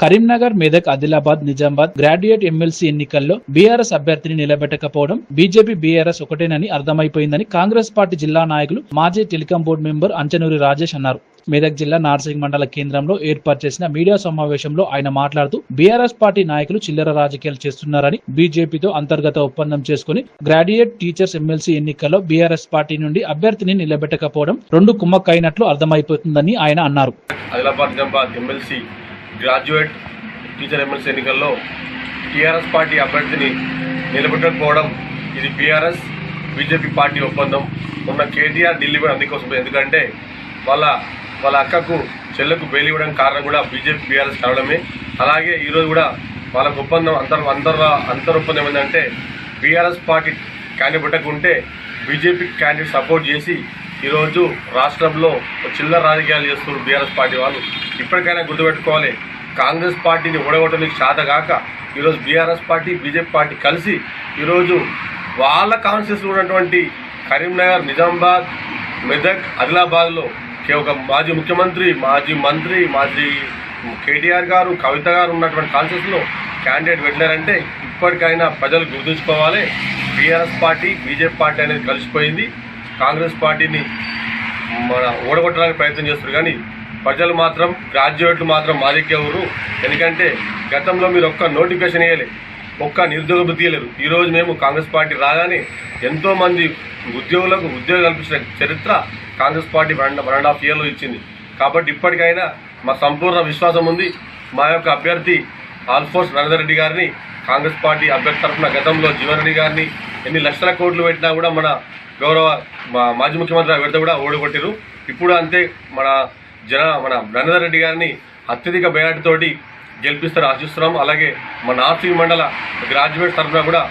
Karimnagar Medak Adilabad Nizamabad graduate MLC ఎన్నికల్లో BRS అభ్యర్థిని నిలబెట్టకపోవడం బీజేపీ బీఆర్ఎస్ ఒకటేనని అర్థమైపోయిందని కాంగ్రెస్ పార్టీ జిల్లా నాయకులు మాజీ telecom board member Anchanuri Rajesh అన్నారు. మెదక్ జిల్లా నార్సింగ్ మండల కేంద్రంలో ఏర్పాటు చేసిన మీడియా సమావేశంలో ఆయన మాట్లాడుతూ బీఆర్ఎస్ పార్టీ నాయకులు చిల్లర రాజకీయాలు చేస్తున్నారని బీజేపీతో అంతర్గత ఒప్పందం చేసుకుని గ్రాడ్యుయేట్ టీచర్స్ ఎమ్మెల్సీ ఎన్నికల్లో బీఆర్ఎస్ పార్టీ నుండి అభ్యర్థిని నిలబెట్టకపోవడం రెండు కుమ్మక్కైనట్లు అర్థమైపోతుందని ఆయన అన్నారు. Adilabad MLC graduate teacher MLC ఎన్నికల్లో టీఆర్ఎస్ పార్టీ అభ్యర్థిని నిలబెట్టకపోవడం ఇది బీఆర్ఎస్ బీజేపీ పార్టీ ఒప్పందం ఉన్న కేటీఆర్ ఢిల్లీ కూడా అందుకోసం ఎందుకంటే వాళ్ళ వాళ్ళ అక్కకు చెల్లెకు బెయిల్ ఇవ్వడం కారణం కూడా బీజేపీ బీఆర్ఎస్ కావడమే. అలాగే ఈరోజు కూడా వాళ్ళకు ఒప్పందం అంతర్ అంతర్ అంతర్ ఒప్పందం ఏంటంటే బీఆర్ఎస్ పార్టీ క్యాండిడేట్ పెట్టకుంటే బీజేపీ క్యాండిడేట్ సపోర్ట్ చేసి ఈరోజు రాష్ట్రంలో చిల్లర రాజకీయాలు చేస్తున్నారు బీఆర్ఎస్ పార్టీ వాళ్ళు. ఇప్పటికైనా గుర్తుపెట్టుకోవాలి కాంగ్రెస్ పార్టీని ఓడగొట్టడానికి శాతగాక ఈరోజు బీఆర్ఎస్ పార్టీ బీజేపీ పార్టీ కలిసి ఈరోజు వాళ్ళ కాన్షియస్ ఉన్నటువంటి కరీంనగర్ నిజామాబాద్ మెదక్ ఆదిలాబాద్లో ఒక మాజీ ముఖ్యమంత్రి మాజీ మంత్రి మాజీ కేటీఆర్ గారు కవిత గారు ఉన్నటువంటి కాన్షియస్లో క్యాండిడేట్ పెట్టారంటే ఇప్పటికైనా ప్రజలు గుర్తుంచుకోవాలి బీఆర్ఎస్ పార్టీ బీజేపీ పార్టీ అనేది కలిసిపోయింది. కాంగ్రెస్ పార్టీని మన ఓడగొట్టడానికి ప్రయత్నం చేస్తారు కానీ ప్రజలు మాత్రం గ్రాడ్యుయేట్లు మాత్రం మాదికెవరు ఎందుకంటే గతంలో మీరు ఒక్క నోటిఫికేషన్ వేయలే ఒక్క నిరుద్యోగ బుద్ధి ఇవ్వలేదు ఈరోజు మేము కాంగ్రెస్ పార్టీ రాగానే ఎంతో మంది ఉద్యోగులకు ఉద్యోగం కల్పించిన చరిత్ర Congress party one one and half ఇయర్లో ఇచ్చింది. కాబట్టి ఇప్పటికైనా మా సంపూర్ణ విశ్వాసం ఉంది. మా యొక్క అభ్యర్థి ఆల్ఫోర్స్ నరేందర్ రెడ్డి గారిని కాంగ్రెస్ పార్టీ అభ్యర్థి తరఫున గతంలో జీవన్ రెడ్డి గారిని ఎన్ని లక్షల కోట్లు పెట్టినా కూడా మన గౌరవ మా- మాజీ ముఖ్యమంత్రి పెడితే కూడా ఓడగొట్టారు ఇప్పుడు అంతే మన జన మన నరేందర్ రెడ్డి గారిని అత్యధిక బేనాటితోటి గెలిపిస్తారు ఆశిస్తున్నాం. అలాగే మన నార్సింగ్ మండల గ్రాడ్యుయేట్ తరఫున కూడా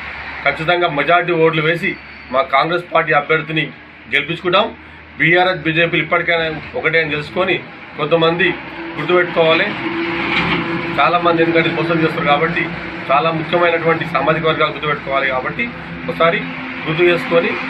ఖచ్చితంగా మెజార్టీ ఓట్లు వేసి మా కాంగ్రెస్ పార్టీ అభ్యర్థిని గెలిపించుకుంటాం. బీఆర్ఎస్ బీజేపీలు ఇప్పటికైనా ఒకటే అని తెలుసుకొని కొంతమంది గుర్తుపెట్టుకోవాలి. చాలా మంది ఎందుకంటే మోసం చేస్తారు కాబట్టి చాలా ముఖ్యమైనటువంటి సామాజిక వర్గాలు గుర్తుపెట్టుకోవాలి కాబట్టి ఒకసారి గుర్తు చేసుకొని